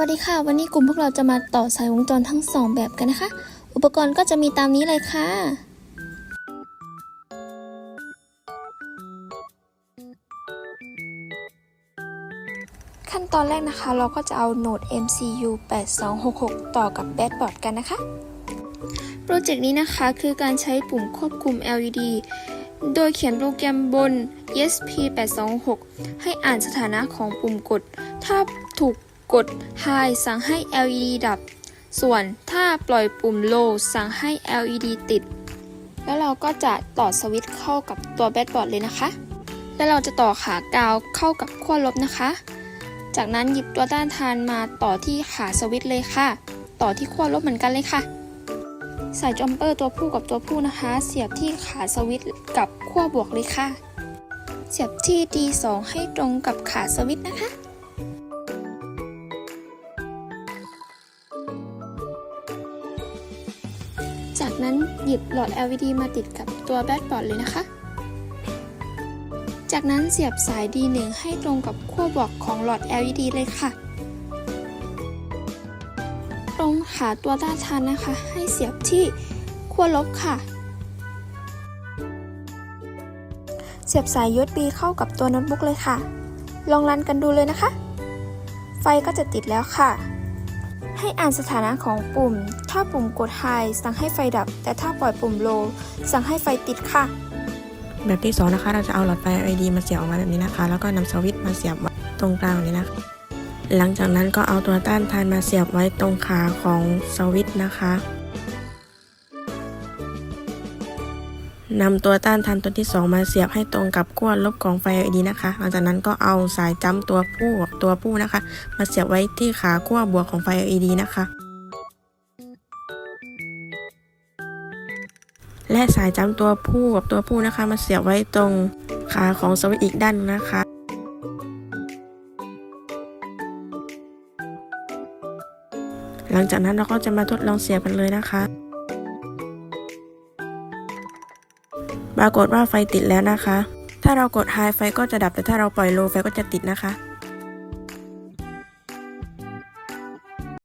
วัสดีค่ะ วันนี้กลุ่มพวกเราจะมาต่อสายวงจรทั้งสองแบบกันนะคะ อุปกรณ์ก็จะมีตามนี้เลยค่ะ ขั้นตอนแรกนะคะ เราก็จะเอาโหนด MCU 8266 ต่อกับแบดบอร์ดกันนะคะ โปรเจกต์นี้นะคะคือการใช้ปุ่มควบคุม LED โดยเขียนโปรแกรมบน ESP826 ให้อ่านสถานะของปุ่มกด ถ้าถูก กด High สั่งให้ LED ดับ ส่วนถ้าปล่อยปุ่ม Low สั่งให้ LED ติด แล้วเราก็จะต่อสวิตช์เข้ากับตัวแบตบอร์ดเลยนะคะ แล้วเราจะต่อขากาวเข้ากับขั้วลบนะคะ จากนั้นหยิบตัวต้านทานมาต่อที่ขาสวิตช์เลยค่ะ ต่อที่ขั้วลบเหมือนกันเลยค่ะสายจอมเปอร์ตัวผู้กับตัวผู้นะคะ เสียบที่ขาสวิตช์กับขั้วบวกเลยค่ะ เสียบที่ D2 ให้ตรงกับขาสวิตช์นะคะ จากนั้นหยิบหลอด LED มาติดกับตัวแบตบอร์ดเลยนะคะ จากนั้นเสียบสาย D1 ให้ตรงกับขั้วบวกของหลอด LED เลยค่ะ ตรงขาตัวต้านทานนะคะ ให้เสียบที่ขั้วลบค่ะ เสียบสาย USB เข้ากับตัวโน้ตบุ๊กเลยค่ะ ลองรันกันดูเลยนะคะ ไฟก็จะติดแล้วค่ะ ให้อ่านสถานะของปุ่ม ถ้าปุ่มกด High สั่งให้ไฟดับ แต่ถ้าปล่อยปุ่ม Low สั่งให้ไฟติดค่ะ แบบที่สองนะคะ เราจะเอาหลอดไฟ LED มาเสียบออกมาแบบนี้นะคะ แล้วก็นำสวิตช์มาเสียบไว้ตรงกลางนี้นะคะ หลังจากนั้นก็เอาตัวต้านทานมาเสียบไว้ตรงขาของสวิตช์นะคะ นำตัวต้านทานตัวที่สองมาเสียบให้ตรงกับขั้วลบของไฟ LED นะคะหลังจากนั้นก็เอาสายจ้ำตัวผู้กับตัวผู้นะคะ มาเสียบไว้ที่ขาขั้วบวกของไฟ LED นะคะ และสายจ้ำตัวผู้กับตัวผู้นะคะ มาเสียบไว้ตรงขาของสวิตช์อีกด้านนะคะหลังจากนั้นเราก็จะมาทดลองเสียบกันเลยนะคะ ปรากฏว่าไฟติดแล้วนะคะ ถ้าเรากด High ไฟก็จะดับแต่ถ้าเราปล่อย Low ไฟก็จะติดนะคะ